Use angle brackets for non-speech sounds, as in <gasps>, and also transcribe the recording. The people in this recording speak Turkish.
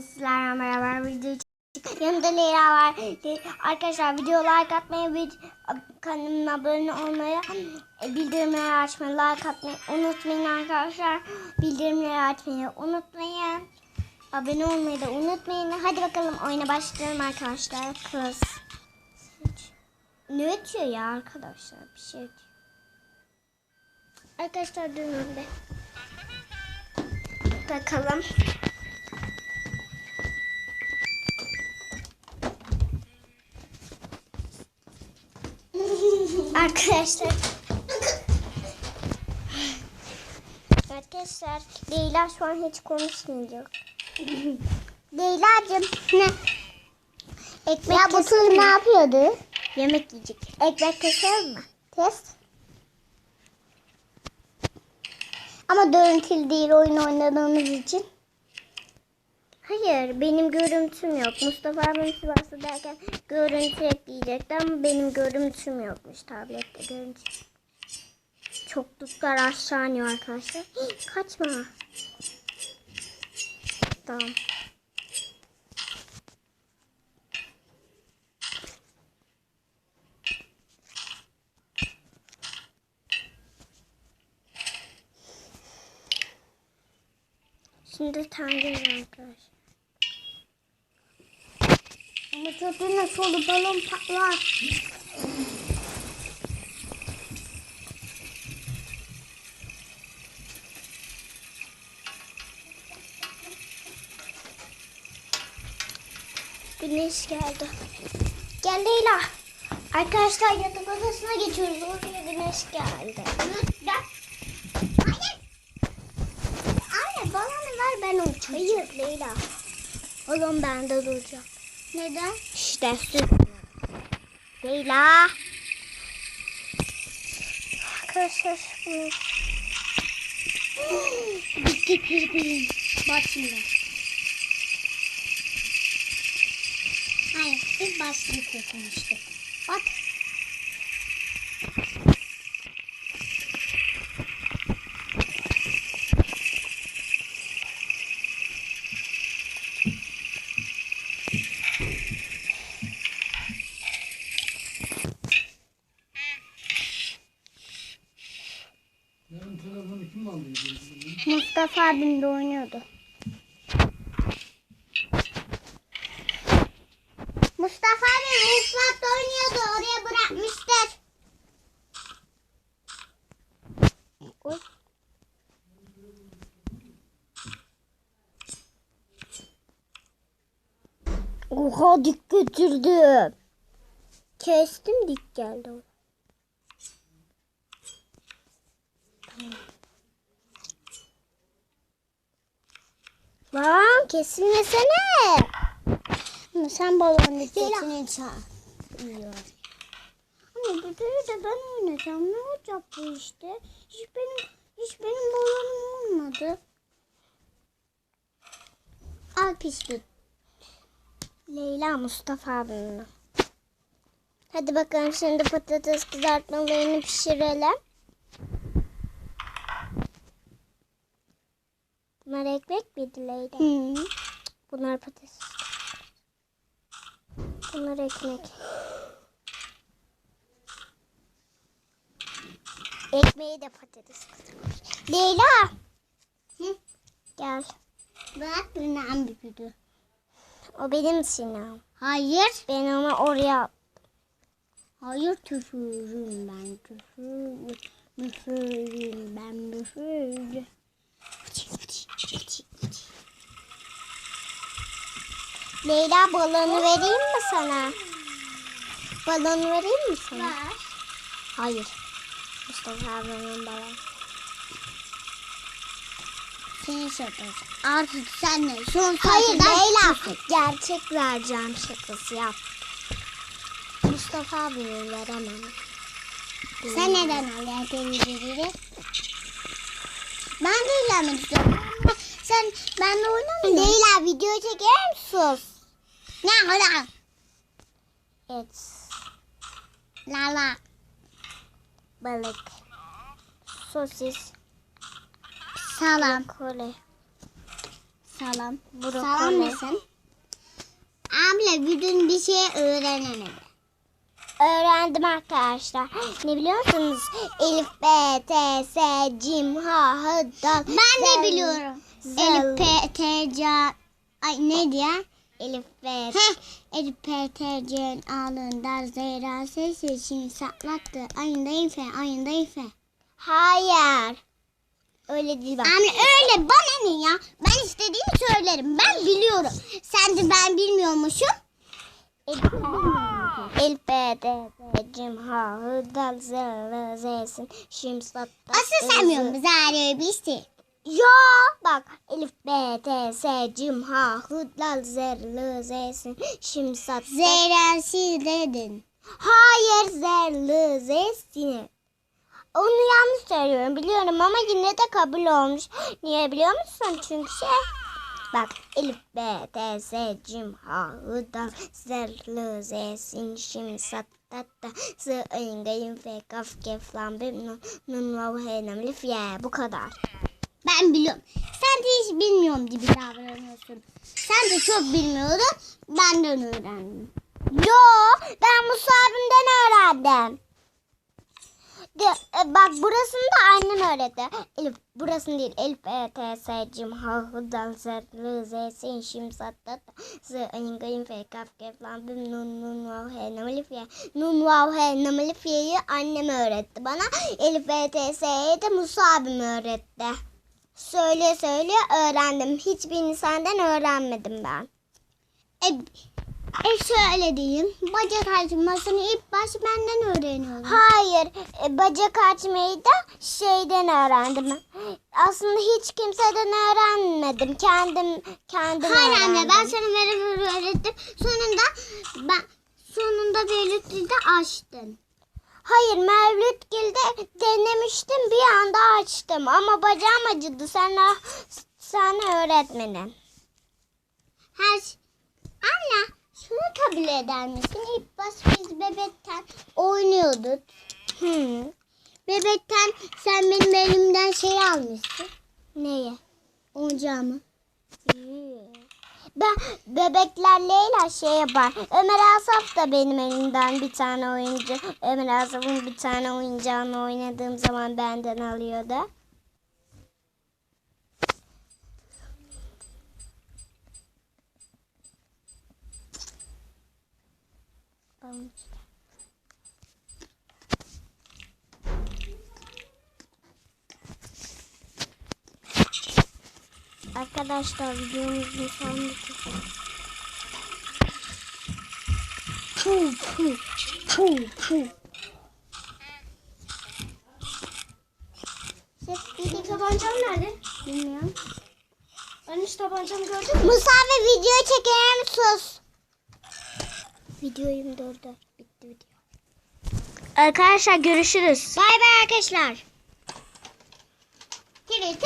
Sizlerle beraber video. Yanımda Leyla var. Arkadaşlar video like atmayı, vid- kanalıma abone olmayı, e, bildirimleri açmayı, like atmayı unutmayın arkadaşlar. Bildirimleri açmayı unutmayın. Abone olmayı da unutmayın. Hadi bakalım oyuna başlayalım arkadaşlar. Kız. Ne ötüyor ya arkadaşlar? Bir şey ötüyor. Arkadaşlar durun bir. Bakalım. Arkadaşlar. Arkadaşlar Leyla şu an hiç konuşmayacak. Leyla'cığım ne? Ekmek Ya bu mi? ne yapıyordu? Yemek yiyecek. Ekmek keselim mi? Test. Ama görüntülü değil oyun oynadığımız için. Hayır benim görüntüm yok. Mustafa abim Sivas'ta derken görüntü ekleyecekti ama benim görüntüm yokmuş tablette görüntü. Çokluklar aşağı iniyor arkadaşlar. Hii, <gasps> kaçma. Tamam. Şimdi tanrım arkadaşlar. Çocuğun solu balon patlar. Güneş geldi. Gel Leyla. Arkadaşlar yatak odasına geçiyoruz. Oraya güneş geldi. Hayır. Anne balonu ver ben uçayım. Hayır Leyla. Balon bende duracak. Neden? İşte süt. Leyla. Arkadaşlar bunu <gasps> Bittik birbirine. Bak şimdi. Hayır, biz başlıkla konuştuk. Bak. Yarın telefonu kim alıyor? Mustafa abim de oynuyordu. Mustafa abi mutfakta oynuyordu. Oraya bırakmıştır. Oy. Oha dik götürdüm. Kestim dik geldi. Lan kesilmesene. Sen balon dikkatini çağırıyor. Ama bir de ben oynayacağım. Ne olacak bu işte? Hiç benim hiç benim balonum olmadı. Al pislik. Leyla Mustafa abimle. Hadi bakalım şimdi patates kızartmalarını pişirelim. Bunlar ekmek Leyla? Hı. Bunlar patates. Bunlar ekmek. Ekmeği de patates kızartmış. Leyla. Hı? Gel. Bak benim büyüdü. O benim silahım. Hayır. Ben onu oraya Hayır tüfürüm ben tüfürüm. Müfürüm ben müfürüm. Leyla balonu vereyim mi sana? Balonu vereyim mi sana? Var. Hayır. Mustafa abimin balonu. Seni satacağım. Artık sen de son Hayır Leyla. Gerçek vereceğim şakası yap. Mustafa abimi veremem. Sen neden alıyorsun televizyonu? Ben de. Ama Sen benle oynamıyorsun. Leyla video çeker misin? Ne ola? Evet. La la. Balık. Sosis. Salam. Kole. Salam. Brokoli. Salam mısın? Abla bugün bir şey öğrenemedim. Öğrendim arkadaşlar. Ne biliyorsunuz? Elif, B, T, S, Cim, H, H, Dal. Ben de biliyorum. Elif P T C Ay ne diye? Elif, Heh. Elif P T C alında Zehra sesi için saklattı. Ayında ife, ayında ife. Hayır. Öyle değil bak. Anne öyle bana ne ya? Ben istediğimi söylerim. Ben biliyorum. Sen de ben bilmiyormuşum. Elif, Elif, B, T, S, Cim, H, H, Dal, Zel, Z'sin. Şim, Sat, Dat, Asıl sen biliyorsun. Bizi arayabilirsin. Ya bak Elif, B, T, S, Cim, H, H, Dal, Zel, Z'sin. Şim, Sat, Dat. Zehra siz dedin. Hayır zerlı zesini. Onu yanlış söylüyorum biliyorum ama yine de kabul olmuş. Niye biliyor musun? Çünkü şey Bak Elif B T S Cim Ha Hı Da Zerlı Zesin Şim Sat Tat Da Sı Ayın Gayın Fe Kaf Kef Lam Bim Nun Nun Vav He Nam Lif Ye bu kadar. Ben biliyorum. Sen de hiç bilmiyorum gibi davranıyorsun. Sen de çok bilmiyordun. Benden öğrendim. Yo ben Musa abimden öğrendim. De, e, bak burasını da annem öğretti. Elif burasını değil. Elif E T S Cim Ha Hı Dal Zer Rı Z Sin Şim Sat Tat Z Ayın Gayın Fe Kaf Kef Lam Bim Nun Nun Vav He Nam Elif Ye Nun Vav He Nam Elif Ye'yi annem öğretti bana. Elif E T S'yi de Musa abim öğretti. Söyle söyle öğrendim. Hiçbirini senden öğrenmedim ben. E, e şöyle diyeyim. Bacak açmasını ilk baş benden öğreniyorum. Hayır, e, bacak açmayı da şeyden öğrendim. Aslında hiç kimseden öğrenmedim. Kendim kendim Hayır öğrendim. anne ben sana merhaba öğrettim. Sonunda ben sonunda belirtti de açtın. Hayır, Mevlüt denemiştim. Bir anda açtım ama bacağım acıdı. Sen sen öğretmenin. Her ş- Anne şunu kabul eder misin? İlk baş biz bebekken oynuyorduk. Hmm. Bebekken sen benim elimden şey almışsın. Neyi? Oyuncağımı. Ben bebekler Leyla şey yapar. Ömer Asaf da benim elimden bir tane oyuncu. Ömer Asaf'ın bir tane oyuncağını oynadığım zaman benden alıyordu. Arkadaşlar videomuzun sonuna Puh puh puh puh. Benim tabancam nerede? Bilmiyorum. Ben hiç tabancamı gördün mü? Musa ve video çekelim sus. Videoyu durdur. Bitti video. Arkadaşlar görüşürüz. Bay bay arkadaşlar.